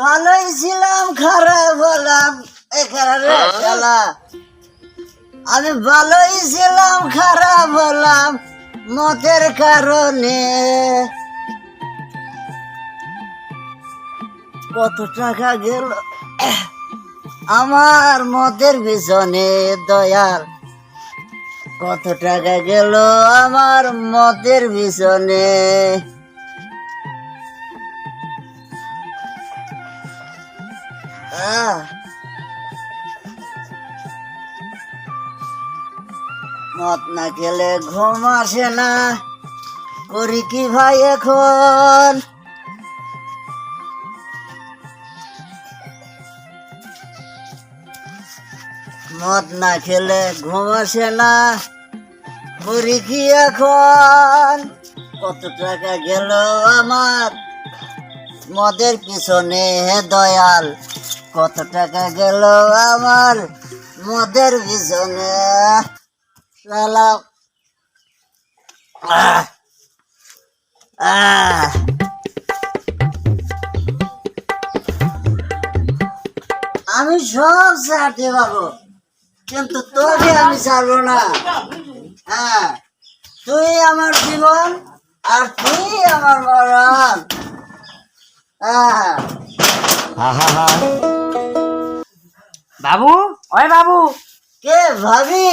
ভালোই ছিলাম খারাপ হলাম। এখানে শালা আমি ভালোই ছিলাম খারাপ হলাম মতের কারণে। কত টাকা গেল? আমার মতের পিছনে দয়াল। কত টাকা গেল? আমার মতের পিছনে। মদ না খেলে ঘুম আসে না। করি কি ভাই এখন? মদ না খেলে ঘুম আসে না। করি কি এখন? কত টাকা গেল আমার? মদের পিছনে হে দয়াল। কত টাকা গেল আমার মদের পিছনে আমি সব ছাড়তে পারব কিন্তু তোকে আমি ছাড়বো না। হ্যাঁ তুই আমার জীবন আর তুই আমার মরণ। হ্যাঁ। বাবু? ওই বাবু। কে ভাবি?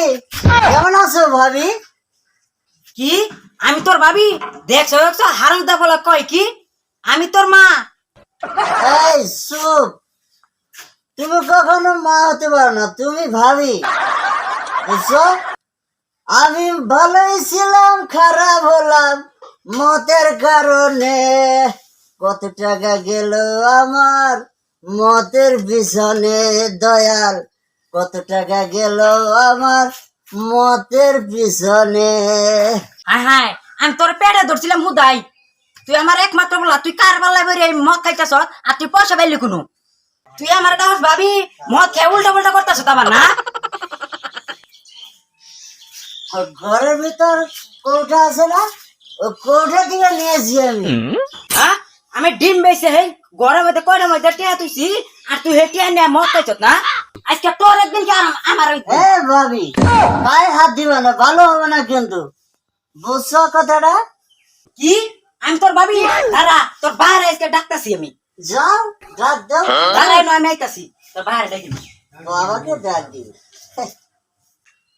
কেমন আছো ভাবি? কি? আমি তোর ভাবি। দেখছ দেখছ হারামদা বলে কয় কি? আমি তোর মা। এই সুপ তুমি কখনো মা হতে পারো না তুমি ভাবি। বুঝছ? আমি ভালোই ছিলাম খারাপ হলাম মতের কারণে। কত টাকা গেল আমার? মতের পিছনে দয়াল কত টাকা গেল আমার মতের পিছনে। হায় হায় আমি তোর পেটে ধরছিলাম হুদাই। তুই আমার একমাত্র বলা তুই কার বেলায় বেরিয়ে এই মদ খাইতেছ? আর তুই পয়সা পাইলি কোনো? তুই আমার এটা ভাবি মদ খেয়ে উল্টা উল্টা করতেছ আমার না? ঘরের ভিতর কৌটা আছে না ও কৌটা থেকে নিয়েছি আমি। হ্যাঁ আমি ডিম বেছে হেই মধ্যে কয়টা মধ্যে টিয়া তুইছি আর তুই হে টিয়া নিয়ে মদ খাইছ না? আজকে তোর একদিন কি আমার? এ ভাবি গায়ে হাত দিব না ভালো হবে না কিন্তু। বুঝছ কথাটা? কি? আমি তোর ভাবি? দাঁড়া তোর বাইরে আজকে ডাকতাছি আমি। যাও ডাক দাও। দাঁড়াই নয় আমি আইতাছি। তোর বাইরে ডাকি বাবাকে ডাক দিবে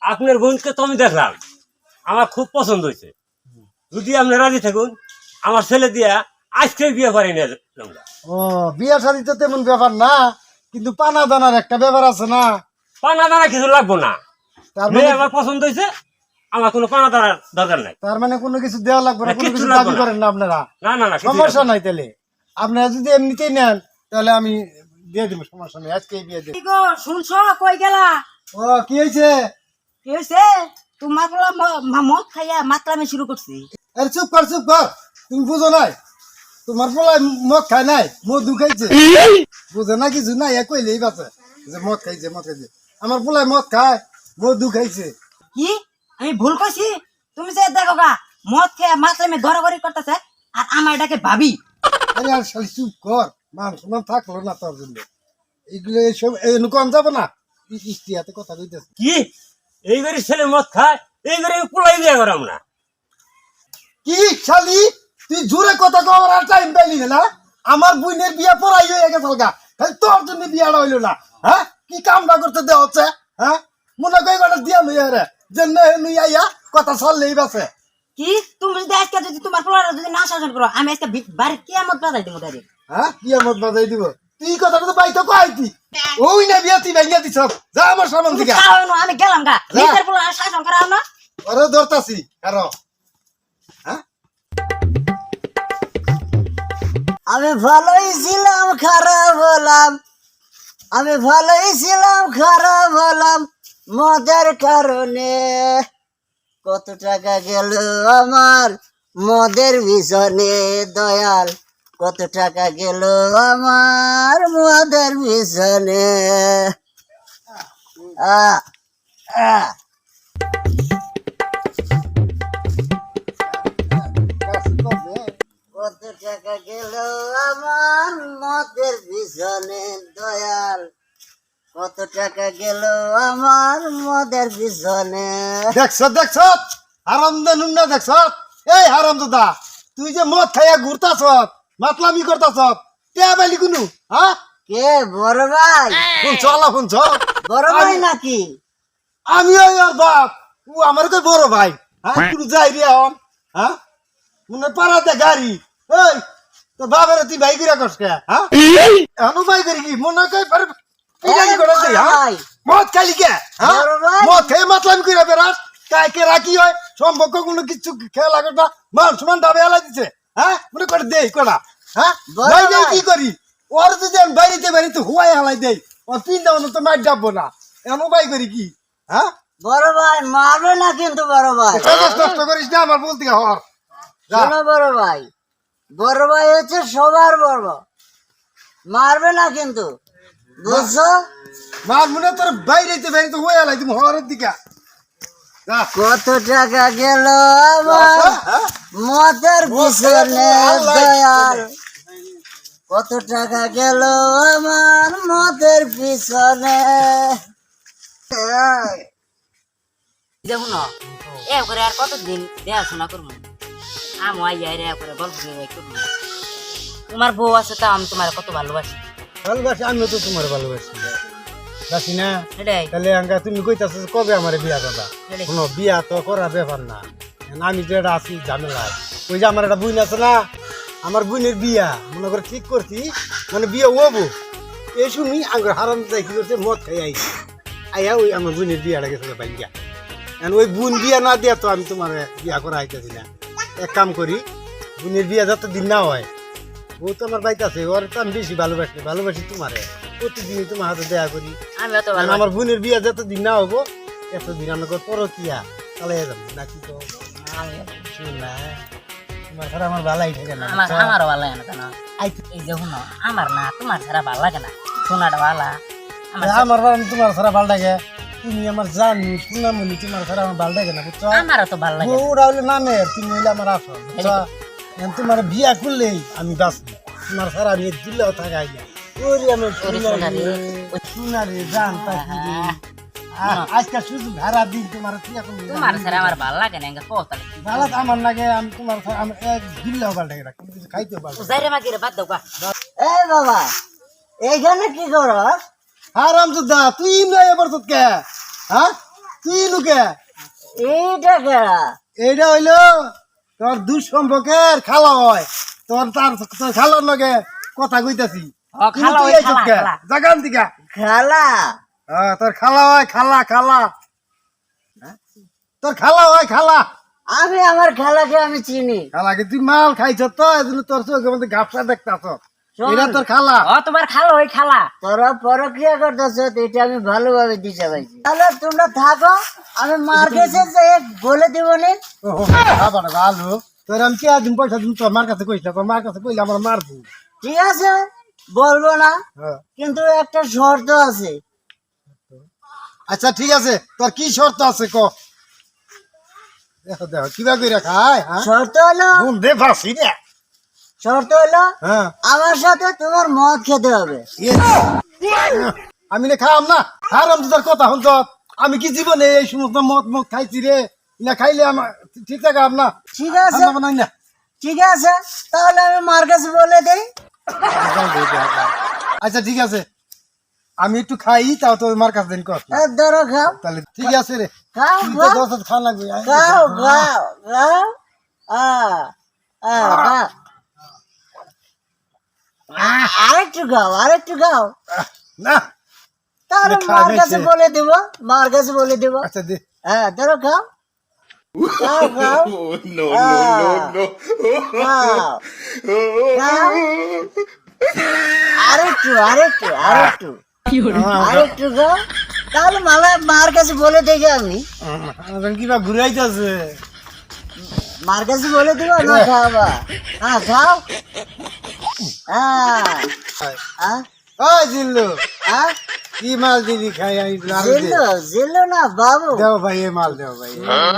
আপনার বোনকে তো আমি দেখলাম। আমার খুব পছন্দ হয়েছে যদি আপনি রাজি থাকুন আমার ছেলে দিয়া আজকে বিয়ে পারি না ও বিয়া শাড়ি তো তেমন ব্যাপার না কিন্তু পানা দানার একটা ব্যাপার আছে না। পানা দানা কিছু লাগবো না। তার মেয়ে মানে আমার পছন্দ হয়েছে আমার কোনো পানা দানার দরকার নাই। তার মানে কোনো কিছু দেওয়া লাগবে না কোনো কিছু দাবি করেন না আপনারা? না না না সমস্যা নাই তাহলে। আপনারা যদি এমনিতেই নেন তাহলে আমি দিয়ে দিব সমস্যা নেই আজকেই দিয়ে দেব। গো শুনছো? কই গেলা? ও কি হয়েছে? কি হয়েছে? তোমার মদ খাইয়া মাতলামি শুরু করছি। আরে চুপ কর চুপ কর তুমি বুঝো নাই। তোমার পোলায় মদ খায় নাই মধু খাইছে বুঝে না কিছু? নাই এ কইলেই বাঁচে যে মদ খাইছে মদ খাইছে। আমার পোলায় মদ খায় মধু খাইছে কি? আমি ভুল কইছি? তুমি যে দেখো গা মদ খেয়ে মাতলামি গড়াগড়ি করতেছে আর আমার এটাকে ভাবি। আরে আর শালি চুপ কর মান সম্মান থাকল না তোর জন্য। এগুলো এসব এনুকন যাব না? ইস্তি হাতে কথা কইতেছে? কি? এইবারে ছেলে মদ খায় এইবারে আমি পোলাই বিয়ে করাম না। কি শালি? তুই জোরে কথা কওয়ার আর টাইম পাইলি না আমার বোনের বিয়া পড়াই হয়ে গেছে তাই তোর জন্য বিয়াটা হইল না হ্যাঁ? কি কামটা করতে দেওয়া হচ্ছে হ্যাঁ? মনে কই কটা দিয়া লই আরে যে নুই আইয়া কথা চললেই বাসে কি? তুমি যদি আজকে যদি তোমার পোলারা যদি না শাসন করো আমি আজকে বি- বাড়ির কে মত বাজাই দেবো তাদের হ্যাঁ? কি মত বাজাই দিব। তুই কথাটা তো বাইতো কইতি ওই না বিয়া তুই ভাইয়া দিছ যা আমার সামন না, আমি গেলাম গা। নিজের পোলারা শাসন করাও না। আরে ধরতাছি কারও। আমি ভালোই ছিলাম, খারাপ হলাম। আমি ভালোই ছিলাম, খারাপ হলাম, মদের কারণে। কত টাকা গেল আমার মদের পিছনে, দয়াল? কত টাকা গেল আমার মদের পিছনে? আ আ টাকা গেল আমার মতের পিছনে দয়াল। কত টাকা গেল আমার মদের পিছনে। দেখছ দেখছ? হারাম দা নুন্না দেখছ? এই হারাম দাদা তুই যে মদ খাইয়া ঘুরতাছ মাতলামি করতাছ তে বাইলি কুনু হ্যাঁ কে বড় ভাই? চলা ফোন চ বড় ভাই নাকি? আমি ওই ওর বাপ। ও আমার কই বড় ভাই হ্যাঁ? তুই যাই রে হন হ্যাঁ? মনে পারাতে গাড়ি। এই তো বাবার তুই ভাই করে কস কে হ্যাঁ? এনো ভাই করি কি? মনে কই পারে করে দে হ্যাঁ? মদ খালি কে হ্যাঁ। মদ খেয়ে মাতলামি করে বেড়াস। কাকে রাখি হয় সম্পর্ক কোনো কিছু খেয়ে লাগে না। মান সমান দাবে আলা দিছে হ্যাঁ? মনে করে দেই কটা হ্যাঁ? ভাই ভাই। কি করি? ওর যদি আমি বাড়িতে বাড়িতে হুয়াই হালাই দেই। ওর পিন্ডা মনে তো মার যাব না। এমন ভাই করি কি হ্যাঁ? বড় ভাই মারবে না কিন্তু বড় ভাই। কাগজ নষ্ট করিস না আমার বলতে হর বড় ভাই বড় ভাই হচ্ছে সবার বড়। মারবে না কিন্তু বুঝছ? মার মনে তোর বাইরেতে বাড়িতে হুয়াই হালাই তুমি হরের দিকে। কত টাকা গেল আমার হ্যাঁ? মতের পিছনে দয়াল। কত টাকা গেল আমার মতের পিছনে। দেখুন এ করে আর কতদিন দেখাশোনা করব আমি আইয়া রে করে গল্প করে তোমার বউ আছে তা আমি তোমার কত ভালোবাসি। ভালোবাসি আমিও তো তোমার ভালোবাসি। বাসি না? তাহলে আঙ্কা তুমি কইতাছ কবে আমার বিয়া এটাই। কোনো বিয়া তো করার ব্যাপার না। আমি এটা আছি ঝামেলায় ওই যে আমার একটা বুন আছে না আমার বোনের বিয়া। মনে করে ঠিক করছি মানে বিয়ে হব। এই শুনি আঙ্গুর হারাম যাই কি করছে? মদ খাই আইছি। আইয়া ওই আমার বোনের বিয়াটা গেছে এখন ওই বোন বিয়া না দিয়া তো আমি তোমার বিয়া করা আইতেছি না। এক কাম করি বোনের বিয়া যত দিন না হয় ও তো আমার বাইতে আছে ওর তো আমি বেশি ভালোবাসি ভালোবাসি তোমারে। প্রতিদিনই তোমার হাতে দেয়া করি। আমার বোনের বিয়া যতদিন না হব এতদিন আমাকে পরকিয়া চালাই যাব নাকি তো? শুন না তোমার ছাড়া আমার ভালাই থাকে না আমার না কেন? এই আমার না তোমার ছাড়া ভালো লাগে না। সোনাটা ভালো আমার আমার তোমার ছাড়া ভালো লাগে। তুমি আমার জানি সুনামনি তোমার ছাড়া আমার ভালো লাগে না বুঝছ? আমারও তো ভালো লাগে ওরা হইলে নামের তুমি হইলে আমার আসো বুঝছ? এখন তোমার বিয়া করলেই আমি বাঁচবো। তোমার ছাড়া আমি দিলেও থাকা আইয়া ওরে আমার ওরে সোনারে জান পাখি আজকাল হারা দিন তোমার তোমার ছাড়া আমার ভালো লাগে না এঙ্গা কথা ভালো আমার লাগে আমি তোমার আমি এক দিলেও ভালো লাগে না কোনো কিছু খাইতেও ভালো লাগে মাগিরে বাদ দাও গা। এ বাবা এইখানে কি করস? দা তুই নয় এবার তো কে? হ্যাঁ? তুই নুকে এইটা কেরা এইটা হইল তোর দুঃসম্পর্কের খালা হয়। তোর তার তোর খালার লগে কথা কইতাছি। খালা। জাগান দিকা হ্যাঁ তোর খালা হয় খালা খালা? তোর খালা হয় খালা। আমি আমার খালাকে আমি চিনি। খালাকে তুই মাল খাইছ তো এজন্য তোর চোখের মধ্যে ঘাপসা দেখতাছ। এটা তোর খালা। ও তোমার খালো ওই খালা। তোরা পরক্রিয়া করতেছ এটা আমি ভালোভাবে দিতে পারছি। তাহলে তোমরা থাকো আমি মার্কেটে যে বলে দিব নি। ও, খাবার ভালো তোর আমি দিন পয়সা দিন তোর মার কাছে কইস না তোর মার কাছে কইলে আমার মারবো। ঠিক আছে বলব না। হ্যাঁ। কিন্তু একটা শর্ত আছে। আচ্ছা ঠিক আছে। তোর কি শর্ত আছে ক? দেখো দেখো কিবা করে খায় হ্যাঁ? শর্ত হলো দে ফাঁসি রে শর্ত হলো হ্যাঁ। আমার সাথে তোমার মদ খেতে হবে। আমি না খাম না। হারাম তোর কথা হন আমি কি জীবনে এই সমস্ত মদ মদ খাইছি রে? না খাইলে আমার ঠিক থাকে না। ঠিক আছে। ঠিক আছে। তাহলে আমি মার কাছে বলে দিই। আচ্ছা ঠিক আছে। আমি একটু খাই তাও তোর মার কাছে দিন এ, ধরো খাও। তাহলে ঠিক আছে রে। খাও তো খাও। দশ খাওয়া লাগবে। খাও খাও খাও। আ, আ, খাও। আ- আরেকটু খাও আরেকটু খাও না। তাহলে মার কাছে বলে দিব মার কাছে বলে দিব। আচ্ছা দে। হ্যাঁ ধরো আ, খাও খাও। আরেকটু আরেকটু আরেকটু। আরেকটু খাও। তাহলে মালা মার কাছে বলে দেখি আমি। আমার কিবা ঘুরাইতেছে। মার কাছে বলে দিব না খাওয়া হ্যাঁ খাও। হ্যাঁ হ্যাঁ ওই জিল্লু কি মাল খাই আমি জিল্লু জিল্লু না বাবু। দেও ভাই এ মাল দেও ভাই।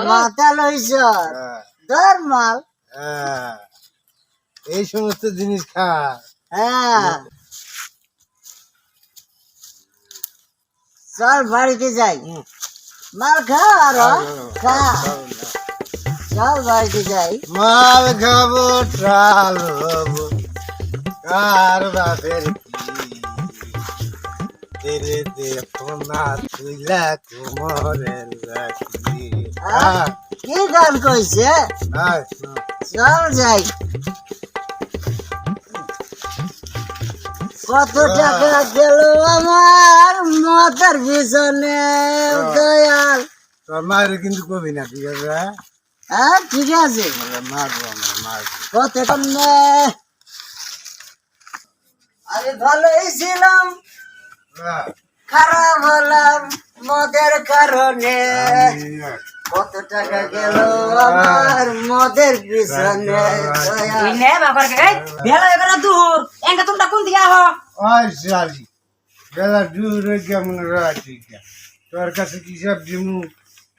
মাথা লইছ। হ্যাঁ, ধর মাল। হ্যাঁ। এই সমস্ত জিনিস খা। হ্যাঁ। চল বাড়িতে যাই। মাল খা আরও খা। চল বাড়িতে যাই। মাল খাব ট্রাল হব। কার বাপের তেরে দেখো না তুইলা কুমরের রাখি কি গান কইছে? চল যাই। কত টাকা গেল আমার মাথার পিছনে দয়াল। তোর মায়ের কিন্তু কবি না ঠিক আছে? হ্যাঁ? ঠিক আছে। মারবো আমার মারবো। কত টাকা আমি ভালোই ছিলাম। হ্যাঁ, খারাপ হলাম মদের কারণে। কত টাকা গেল আমার মদের পিছনে। নে বাবার এই বেলা এবার দূর। এঙ্গা তোমরা কোন আহ? ওই শালি বেলা দূর হয়ে কেমন রাখি তোর কাছে কি সব দিমু?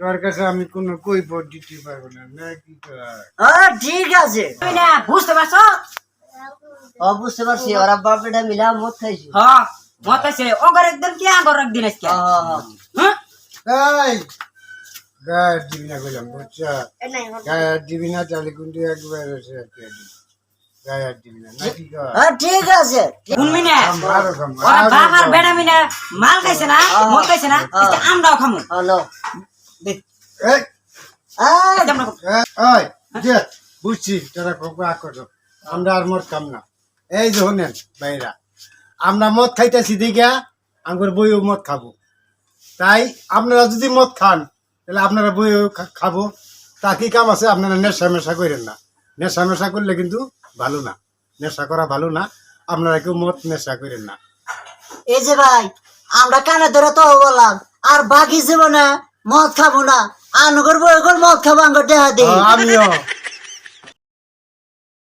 তোর কাছে আমি কোনো কই পর দিতে পারব না। না কি কর হ্যাঁ ঠিক আছে। তুই না বুঝতে পারছ? ও বুঝতে পারছি ওরা বাপেটা মিলা মদ খাইছি। হ্যাঁ মত আছে ওগর একদিন কি আগর একদিন আজকে? হ্যাঁ এই গায়ে দিবি না বললাম বুঝছা গায়ে দিবি না তাহলে কিন্তু একবার এসে দিবি। না হ্যাঁ ঠিক আছে। শুনবি না ওরা বাবার। মিনা মাল খাইছে না মদ খাইছে না আমরাও খামু। হ্যালো এই, হ্যাঁ। এই, বুঝছি তোরা করো। আমরা আর মদ খাম না। এই যে শোনেন ভাইরা আমরা মদ খাইতেছি দিঘা আমার বইও মদ খাব। তাই আপনারা যদি মদ খান তাহলে আপনারা বইও খাব। তা কি কাম আছে? আপনারা নেশা মেশা করেন না। নেশা মেশা করলে কিন্তু ভালো না। নেশা করা ভালো না। আপনারা কেউ মদ নেশা করেন না। এই যে ভাই আমরা কানে ধরে তো বললাম আর বাকি জীবনে মদ খাব না। আনগর বই মদ খাব আঙ্গুর দেহা দিই আমিও।